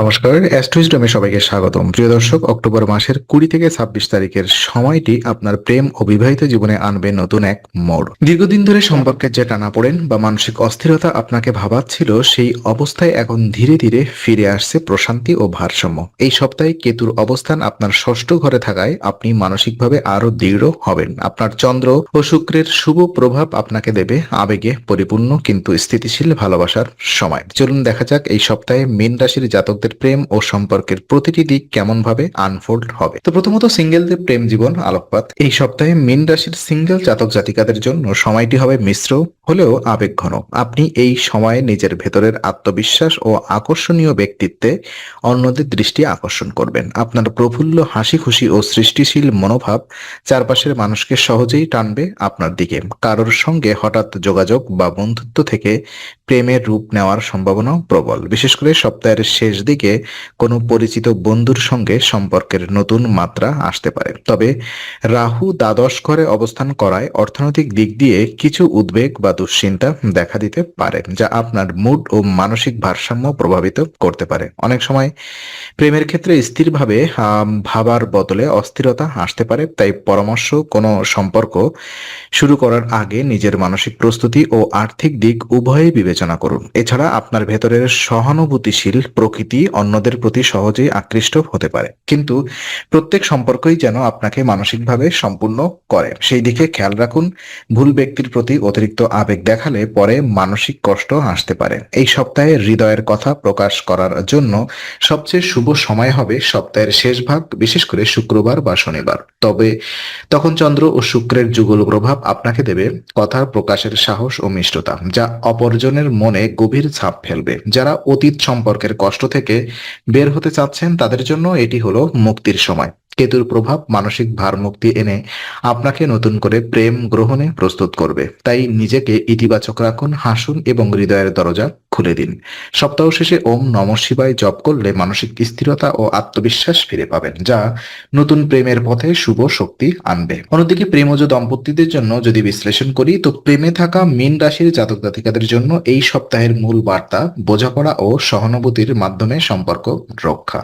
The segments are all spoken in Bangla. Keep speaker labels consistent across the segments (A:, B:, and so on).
A: নমস্কার, অ্যাস্ট্রোইজডমে সবাইকে স্বাগতম। প্রিয় দর্শক, অক্টোবর মাসের কুড়ি থেকে ছাব্বিশ তারিখের সময়টি আপনার প্রেম ও বিবাহিত জীবনে আনবে নতুন এক মোড়। দীর্ঘদিন ধরে সম্পর্কের যে টানাপোড়েন বা মানসিক অস্থিরতা আপনাকে ভাবাচ্ছিল, সেই অবস্থায় এখন ধীরে ধীরে ফিরে আসছে প্রশান্তি ও ভারসাম্য। এই সপ্তাহে কেতুর অবস্থান আপনার ষষ্ঠ ঘরে থাকায় আপনি মানসিকভাবে আরও দৃঢ় হবেন। আপনার চন্দ্র ও শুক্রের শুভ প্রভাব আপনাকে দেবে আবেগে পরিপূর্ণ কিন্তু স্থিতিশীল ভালোবাসার সময়। চলুন দেখা যাক এই সপ্তাহে মীন রাশির জাতকদের প্রেম ও সম্পর্কের প্রতিটি দিক কেমন ভাবে আনফোল্ড হবে? তো প্রথমত সিঙ্গেলদের প্রেম জীবন আলোকপাত। এই সপ্তাহে মীন রাশির সিঙ্গেল জাতক জাতিকাদের জন্য সময়টি হবে মিশ্র, হলেও আবেগ ঘন আপনি এই সময়ে নিজের ভেতরের আত্মবিশ্বাস ও আকর্ষণীয় ব্যক্তিত্বে অন্যদের দৃষ্টি আকর্ষণ করবেন। আপনার প্রফুল্ল হাসি খুশি ও সৃষ্টিশীল মনোভাব চারপাশের মানুষকে সহজেই টানবে আপনার দিকে। কারোর সঙ্গে হঠাৎ যোগাযোগ বা বন্ধুত্ব থেকে প্রেমের রূপ নেওয়ার সম্ভাবনা প্রবল। বিশেষ করে সপ্তাহের শেষ দিকে কোনো পরিচিত বন্ধুর সঙ্গে সম্পর্কের নতুন মাত্রা আসতে পারে। তবে রাহু দ্বাদশ ঘরে অবস্থান করায় অর্থনৈতিক দিক দিয়ে কিছু উদ্বেগ বা দুশ্চিন্তা দেখা দিতে পারে, যা আপনার মুড ও মানসিক ভারসাম্য প্রভাবিত করতে পারে। অনেক সময় প্রেমের ক্ষেত্রে স্থিরভাবে ভাবার বদলে অস্থিরতা আসতে পারে, তাই পরামর্শ কোনো সম্পর্ক শুরু করার আগে নিজের মানসিক প্রস্তুতি ও আর্থিক দিক উভয়ই বিবেচনা করুন। এছাড়া আপনার ভেতরের সহানুভূতিশীল প্রকৃতি অন্যদের প্রতি সহজেই আকৃষ্ট হতে পারে। কিন্তু প্রত্যেক সম্পর্কই যেন আপনাকে মানসিকভাবে সম্পূর্ণ করে। সেই দিকে খেয়াল রাখুন, ভুল ব্যক্তির প্রতি অতিরিক্ত আবেগ দেখালে পরে মানসিক কষ্ট আসতে পারে। এই সপ্তাহে হৃদয়ের কথা প্রকাশ করার জন্য সবচেয়ে শুভ সময় হবে সপ্তাহের শেষ ভাগ, বিশেষ করে শুক্রবার বা শনিবার। তবে তখন চন্দ্র ও শুক্রের যুগল প্রভাব আপনাকে দেবে কথা প্রকাশের সাহস ও মিষ্টতা, যা অপরজনের মনে গভীর ছাপ ফেলবে। যারা অতীত সম্পর্কের কষ্ট থেকে বের হতে চাচ্ছেন তাদের জন্য এটি হলো মুক্তির সময়। কেতুর প্রভাব মানসিক ভার মুক্তি এনে আপনাকে নতুন করে প্রেম গ্রহণে প্রস্তুত করবে। তাই নিজেকে ইতিবাচক রাখুন, হাসুন এবং হৃদয়ের দরজা খুলে দিন। সপ্তাহ শেষে ওম নম শিবায় জপ করলে মানসিক স্থিরতা ও আত্মবিশ্বাস ফিরে পাবেন, যা নতুন প্রেমের পথে শুভ শক্তি আনবে। অন্যদিকে প্রেমজ দম্পতিদের জন্য যদি বিশ্লেষণ করি, তো প্রেমে থাকা মীন রাশির জাতক জাতিকাদের জন্য এই সপ্তাহের মূল বার্তা বোঝাপড়া ও সহানুভূতির মাধ্যমে সম্পর্ক রক্ষা।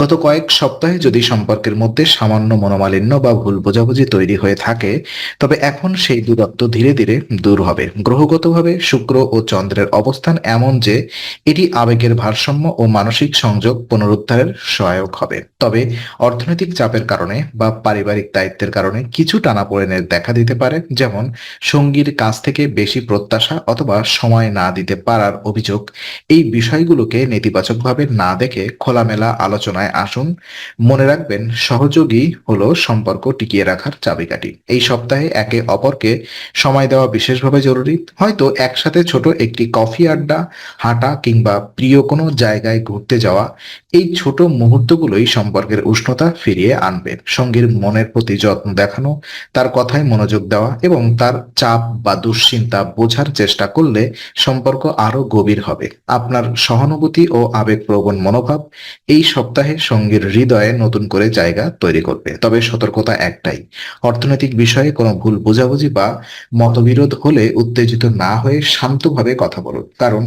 A: গত কয়েক সপ্তাহে যদি সম্পর্কের মধ্যে সামান্য মনোমালিন্য বা ভুল বোঝাবুঝি তৈরি হয়ে থাকে, তবে এখন সেই দূরত্ব ধীরে ধীরে দূর হবে। গ্রহগতভাবে শুক্র ও চন্দ্রের অবস্থান এমন যে এটি আবেগের ভারসাম্য ও মানসিক সংযোগ পুনরুদ্ধারের সহায়ক হবে। তবে অর্থনৈতিক চাপের কারণে বা পারিবারিক দায়িত্বের কারণে কিছু টানাপোড়েনের দেখা দিতে পারে, যেমন সঙ্গীর কাছ থেকে বেশি প্রত্যাশা অথবা সময় না দিতে পারার অভিযোগ। এই বিষয়গুলোকে নেতিবাচকভাবে না দেখে খোলামেলা আলোচনায় আসুন। মনে রাখবেন, সহযোগী হলো সম্পর্ক টিকিয়ে রাখার চাবিকাঠি। এই সপ্তাহে একে অপরকে সময় দেওয়া বিশেষভাবে জরুরি। হয়তো একসাথে ছোট একটি কফি আড্ডা হাঁটা কিংবা প্রিয় কোনো জায়গায় ঘুরতে যাওয়া, এই ছোট মুহূর্তগুলোই সম্পর্কের উষ্ণতা ফিরিয়ে আনবে। সঙ্গীর মনের প্রতি যত্ন দেখানো, তার কথায় মনোযোগ দেওয়া এবং তার চাপ বা দুশ্চিন্তা বোঝার চেষ্টা করলে সম্পর্ক আরও গভীর হবে। আপনার সহানুভূতি ও আবেগপ্রবণ মনোভাব এই সপ্তাহে সঙ্গীর হৃদয়ে নতুন করে জায়গা তৈরি করবে। তবে সতর্কতা একটাই, অর্থনৈতিক বিষয়ে কোনো ভুল বোঝাবুঝি বা মতবিরোধ হলে উত্তেজিত না হয়ে শান্তভাবে কথা বলুন। কারণ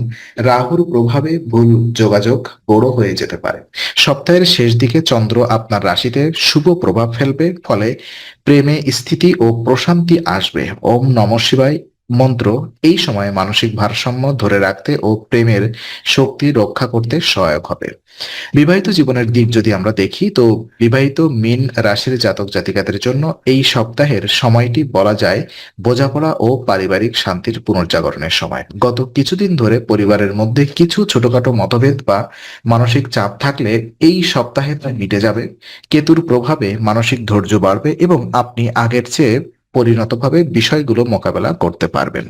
A: রাহুর প্রভাবে ভুল যোগাযোগ বড় হয়ে যেতে পারে। সপ্তাহের শেষ দিকে চন্দ্র আপনার রাশিতে শুভ প্রভাব ফেলবে, ফলে প্রেমে স্থিতি ও প্রশান্তি আসবে। ওম নম শিবায়। মন্ত্র এই সময়ে মানসিক ভারসাম্য ধরে রাখতে ও প্রেমের শক্তি রক্ষা করতে সহায়ক হবে। বিবাহিত জীবনের দিক যদি আমরা দেখি, তো বিবাহিত মীন রাশির জাতক জাতিকাদের জন্য এই সপ্তাহের সময়টি বলা যায় বোঝাপড়া ও পারিবারিক শান্তির পুনর্জাগরণের সময়। গত কিছুদিন ধরে পরিবারের মধ্যে কিছু ছোটখাটো মতভেদ বা মানসিক চাপ থাকলে এই সপ্তাহে তা মিটে যাবে। কেতুর প্রভাবে মানসিক ধৈর্য বাড়বে এবং আপনি আগের চেয়ে পরিণতভাবে বিষয়গুলো মোকাবেলা করতে পারবেন।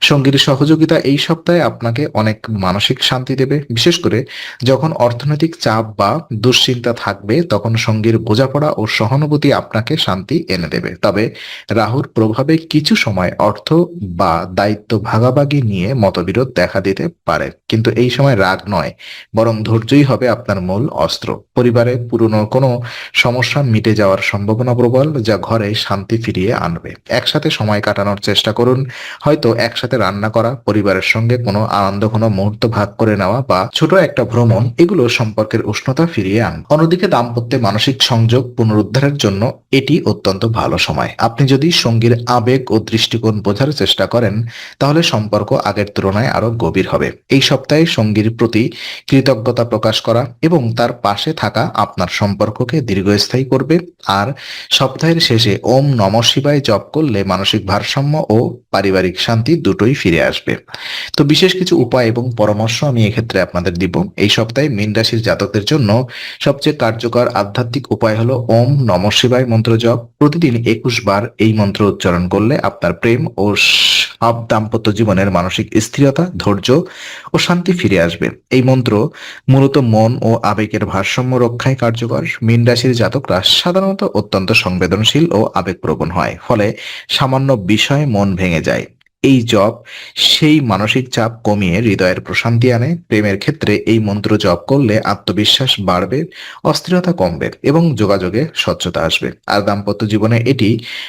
A: সঙ্গীর সহযোগিতা এই সপ্তাহে আপনাকে অনেক মানসিক শান্তি দেবে। বিশেষ করে যখন অর্থনৈতিক চাপ বা দুশ্চিন্তা থাকবে, তখন সঙ্গীর বোঝাপড়া ও সহানুভূতি আপনাকে শান্তি এনে দেবে। তবে রাহুর প্রভাবে কিছু সময় অর্থ বা দায়িত্ব ভাগাভাগি নিয়ে মতবিরোধ দেখা দিতে পারে। কিন্তু এই সময় রাগ নয়, বরং ধৈর্যই হবে আপনার মূল অস্ত্র। পরিবারে পুরনো কোনো সমস্যা মিটে যাওয়ার সম্ভাবনা প্রবল, যা ঘরে শান্তি ফিরিয়ে আনবে। আনবে একসাথে সময় কাটানোর চেষ্টা করুন। হয়তো একসাথে রান্না করা, পরিবারের সঙ্গে কোনো আনন্দ, কোনো মুহূর্ত ভাগ করে নেওয়া বা ছোট একটা ভ্রমণ, এগুলো সম্পর্কের উষ্ণতা ফিরিয়ে আন অন্যদিকে দাম্পত্যে মানসিক সংযোগ পুনরুদ্ধারের জন্য এটি অত্যন্ত ভালো সময়। আপনি যদি সঙ্গীর আবেগ ও দৃষ্টিকোণ বোঝার চেষ্টা করেন, তাহলে সম্পর্ক আগের তুলনায় আরও গভীর হবে। এই সপ্তাহে সঙ্গীর প্রতি কৃতজ্ঞতা প্রকাশ করা এবং তার পাশে থাকা আপনার সম্পর্ককে দীর্ঘস্থায়ী করবে। আর সপ্তাহের শেষে ওম নম শিবায় জপ করলে মানসিক ভারসাম্য ও পারিবারিক শান্তি দুটোই ফিরে আসবে। তো বিশেষ কিছু উপায় এবং পরামর্শ আমি এক্ষেত্রে আপনাদের দিব। এই সপ্তাহে মীন রাশির জাতকদের জন্য সবচেয়ে কার্যকর আধ্যাত্মিক উপায় হলো ওম নম শিবায় মন্ত্র জপ। প্রতিদিন একুশ বার এই মন্ত্র উচ্চারণ করলে আপনার প্রেম ও সব দাম্পত্য জীবনের মানসিক স্থিরতা, ধৈর্য ও শান্তি ফিরে আসবে। এই মন্ত্র মূলত মন ও আবেগের ভারসাম্য রক্ষায় কার্যকর। মীন রাশির জাতকরা সাধারণত অত্যন্ত সংবেদনশীল ও আবেগপ্রবণ হয়। ফলে সামান্য বিষয়ে মন ভেঙে যায়। এই জপ সেই মানসিক চাপ কমিয়ে হৃদয়ের প্রশান্তি আনে। প্রেমের ক্ষেত্রে এই মন্ত্র জপ করলে আত্মবিশ্বাস বাড়বে, অস্থিরতা কমবে এবং যোগাযোগে স্বচ্ছতা আসবে। আর দাম্পত্য জীবনে এটি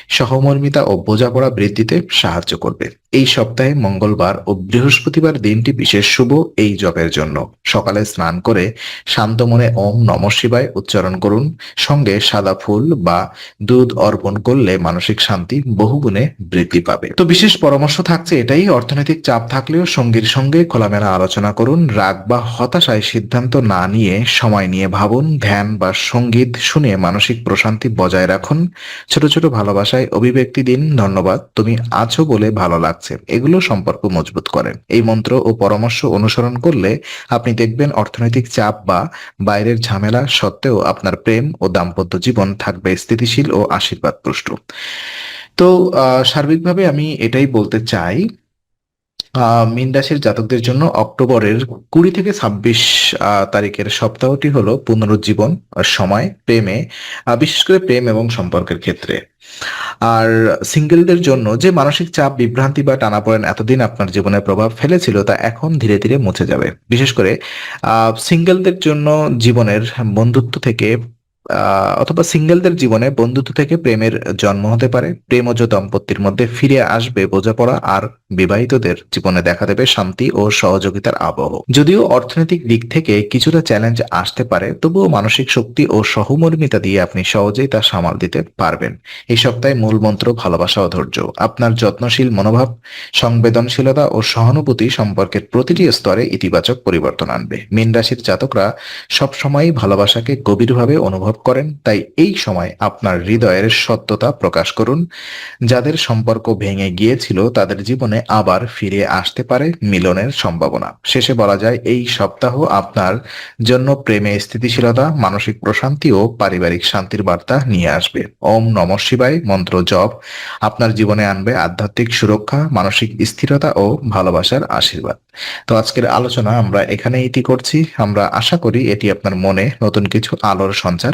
A: সহমর্মিতা ও বোঝাপড়া বৃদ্ধিতে সাহায্য করবে। এই সপ্তাহে মঙ্গলবার ও বৃহস্পতিবার দিনটি বিশেষ শুভ এই জপের জন্য। সকালে স্নান করে শান্ত মনে ওম নম শিবায় উচ্চারণ করুন। সঙ্গে সাদা ফুল বা দুধ অর্পণ করলে মানসিক শান্তি বহুগুণে বৃদ্ধি পাবে। তো বিশেষ পরামর্শ থাকছে এটাই, অর্থনৈতিক চাপ থাকলেও সঙ্গীর সঙ্গে খোলামেলা আলোচনা করুন, রাগ বা হতাশায় সিদ্ধান্ত না নিয়ে সময় নিয়ে ভাবুন, ধ্যান বা সংগীত শুনে মানসিক প্রশান্তি বজায় রাখুন। ছোট ছোট ভালোবাসায় অভিব্যক্তি দিন, ধন্যবাদ, তুমি আছো বলে ভালো লাগছে, এগুলো সম্পর্ক মজবুত করে। এই মন্ত্র ও পরামর্শ অনুসরণ করলে আপনি দেখবেন অর্থনৈতিক চাপ বা বাইরের ঝামেলা সত্ত্বেও আপনার প্রেম ও দাম্পত্য জীবন থাকবে স্থিতিশীল ও আশীর্বাদ পুষ্ট তো সার্বিকভাবে আমি এটাই বলতে চাই। মীন রাশির জাতকদের জন্য অক্টোবরের কুড়ি থেকে ছাব্বিশ তারিখের সপ্তাহটি হলো পুনরুজ্জীবন সময়, প্রেমে বিশেষ করে প্রেম এবং সম্পর্কের ক্ষেত্রে। আর সিঙ্গেলদের জন্য যে মানসিক চাপ, বিভ্রান্তি বা টানাপোড়েন এতদিন আপনার জীবনে প্রভাব ফেলেছিল, তা এখন ধীরে ধীরে মুছে যাবে। বিশেষ করে সিঙ্গেলদের জন্য জীবনের বন্ধুত্ব থেকে অথবা সিঙ্গেলদের জীবনে বন্ধুত্ব থেকে প্রেমের জন্ম হতে পারে। প্রেমজ দম্পতির মধ্যে ফিরে আসবে বোঝাপড়া আর বিবাহিতদের জীবনে দেখা দেবে শান্তি ও সহযোগিতার আবহ। যদিও অর্থনৈতিক দিক থেকে কিছুটা চ্যালেঞ্জ আসতে পারে, তবুও মানসিক শক্তি ও সহমর্মিতা দিয়ে আপনি সহজেই তা সামাল দিতে পারবেন। এই সপ্তাহে মূল মন্ত্র ভালোবাসা ও ধৈর্য। আপনার যত্নশীল মনোভাব, সংবেদনশীলতা ও সহানুভূতি সম্পর্কের প্রতিটি স্তরে ইতিবাচক পরিবর্তন আনবে। মীন রাশির জাতকরা সবসময়ই ভালোবাসাকে গভীরভাবে অনুভব করেন, তাই এই সময় আপনার হৃদয়ের সত্যতা প্রকাশ করুন। যাদের সম্পর্ক ভেঙে গিয়েছিল, তাদের জীবনে আবার ফিরে আসতে পারে মিলনের সম্ভাবনা। শেষে বলা যায়, এই সপ্তাহ আপনার জন্য প্রেমে স্থিতিশীলতা, মানসিক প্রশান্তি ও পারিবারিক শান্তির বার্তা নিয়ে আসবে। ওম নম শিবায়, মন্ত্র জপ। আপনার জীবনে আনবে আধ্যাত্মিক সুরক্ষা, মানসিক স্থিরতা ও ভালোবাসার আশীর্বাদ। তো আজকের আলোচনা আমরা এখানে ইতি করছি। আমরা আশা করি এটি আপনার মনে নতুন কিছু আলোর সঞ্চার